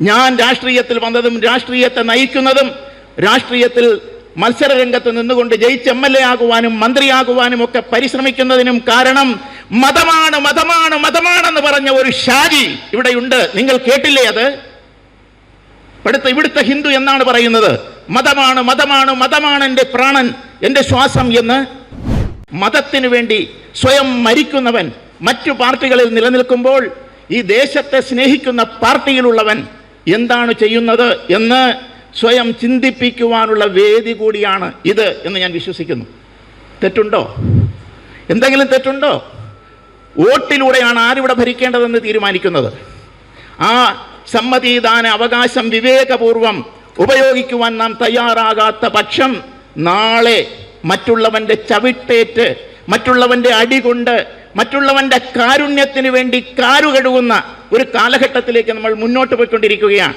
ഞാൻ രാഷ്ട്രീയത്തിൽ വന്നതും രാഷ്ട്രീയത്തെ നയിക്കുന്നതും രാഷ്ട്രീയത്തിൽ മത്സര രംഗത്ത് നിന്നുകൊണ്ട് ജയിച്ച് എം എൽ എ ആകുവാനും മന്ത്രിയാകുവാനും ഒക്കെ പരിശ്രമിക്കുന്നതിനും കാരണം മതമാണ് മതമാണ് മതമാണെന്ന് പറഞ്ഞ ഒരു ഷാജി ഇവിടെയുണ്ട്. നിങ്ങൾ കേട്ടില്ലേ അത്? ഇവിടുത്തെ ഇവിടുത്തെ ഹിന്ദു എന്നാണ് പറയുന്നത്? മതമാണ് മതമാണ് മതമാണ് എന്റെ പ്രാണൻ എന്റെ ശ്വാസം എന്ന്. മതത്തിനു വേണ്ടി സ്വയം മരിക്കുന്നവൻ മറ്റു പാർട്ടികളിൽ നിലനിൽക്കുമ്പോൾ ഈ ദേശത്തെ സ്നേഹിക്കുന്ന പാർട്ടിയിലുള്ളവൻ എന്താണ് ചെയ്യുന്നത് എന്ന് സ്വയം ചിന്തിപ്പിക്കുവാനുള്ള വേദി കൂടിയാണ് ഇത് എന്ന് ഞാൻ വിശ്വസിക്കുന്നു. തെറ്റുണ്ടോ? എന്തെങ്കിലും തെറ്റുണ്ടോ? വോട്ടിലൂടെയാണ് ആരിവിടെ ഭരിക്കേണ്ടതെന്ന് തീരുമാനിക്കുന്നത്? ആ സമ്മതിദാന അവകാശം വിവേകപൂർവം ഉപയോഗിക്കുവാൻ നാം തയ്യാറാകാത്ത പക്ഷം നാളെ മറ്റുള്ളവന്റെ ചവിട്ടേറ്റ് മറ്റുള്ളവന്റെ അടികൊണ്ട് മറ്റുള്ളവന്റെ കാരുണ്യത്തിന് വേണ്ടി കാരുകഴുകുന്ന ഒരു കാലഘട്ടത്തിലേക്ക് നമ്മൾ മുന്നോട്ട് പോയിക്കൊണ്ടിരിക്കുകയാണ്.